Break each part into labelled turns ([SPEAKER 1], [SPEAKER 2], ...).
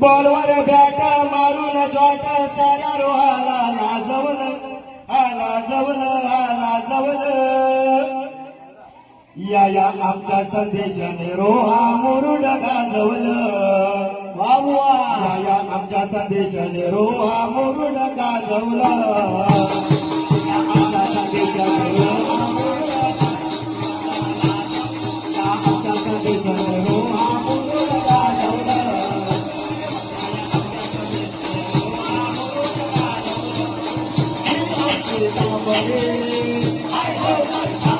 [SPEAKER 1] बॉलवर bat मारून jot साऱ्या रोहाला लाजवलं हा लाजवलं हा लाजवलं. या या आमच्या संदेशाने रोहा मुरुड गाजवलं.
[SPEAKER 2] वा
[SPEAKER 1] या आमच्या संदेशाने रोहा मुरुड गाजवलं. बॉलवर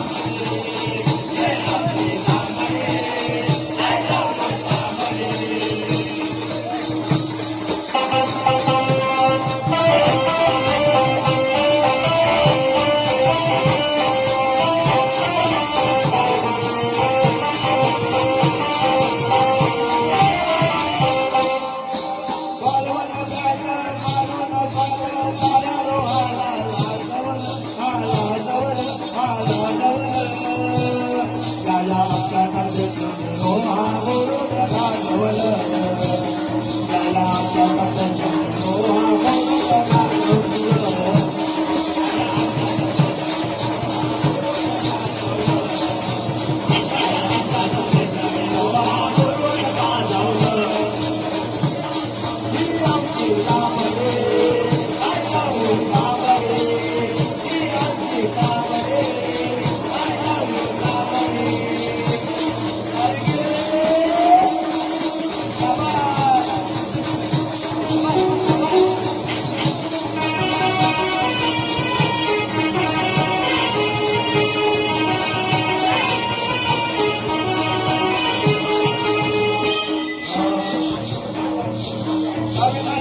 [SPEAKER 1] लाजवलं हा लाजवलं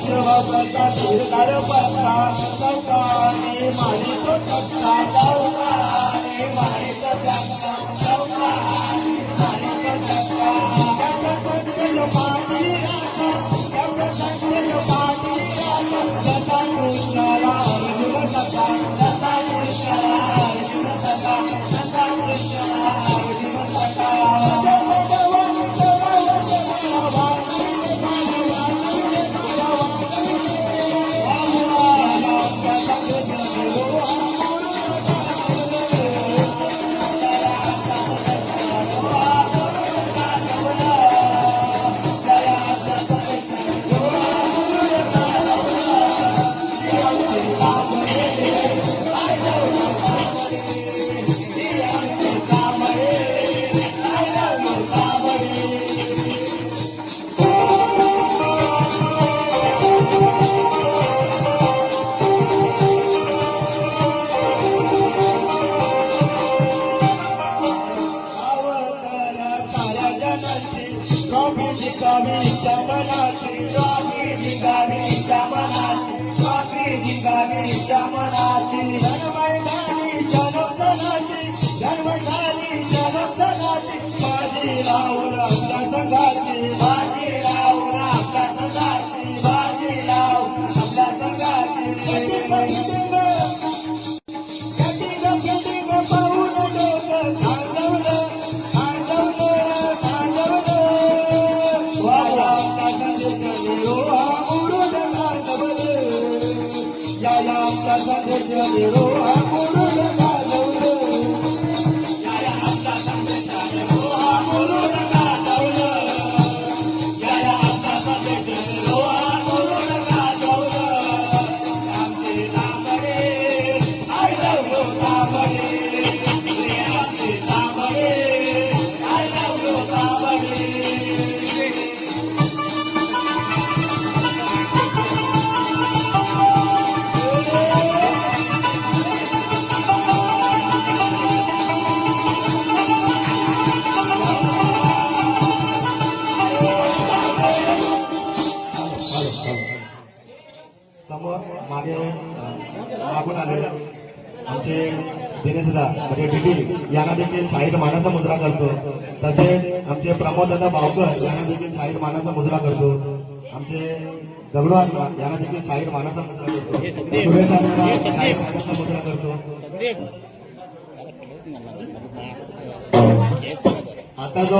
[SPEAKER 1] अविनाशबाबाचा शिरकार पत्ता चौकाने मारित सत्ता. Müzik abi sana nasip वाया आमच्या संदेशाने रोहा मुरुड मागून आमचे दिनेशदा म्हणजे डीडी यांना देखील शाहीर मानाचा मुजरा करतो. तसेच आमचे प्रमोद दादा भावकर यांना देखील शाहीर मानाचा मुजरा करतो. आमचे दगडवार यांना देखील शाहीर मानाचा मुजरा करतो. सुरेश अण्णा शाहीर मानाचा मुजरा करतो. आता जो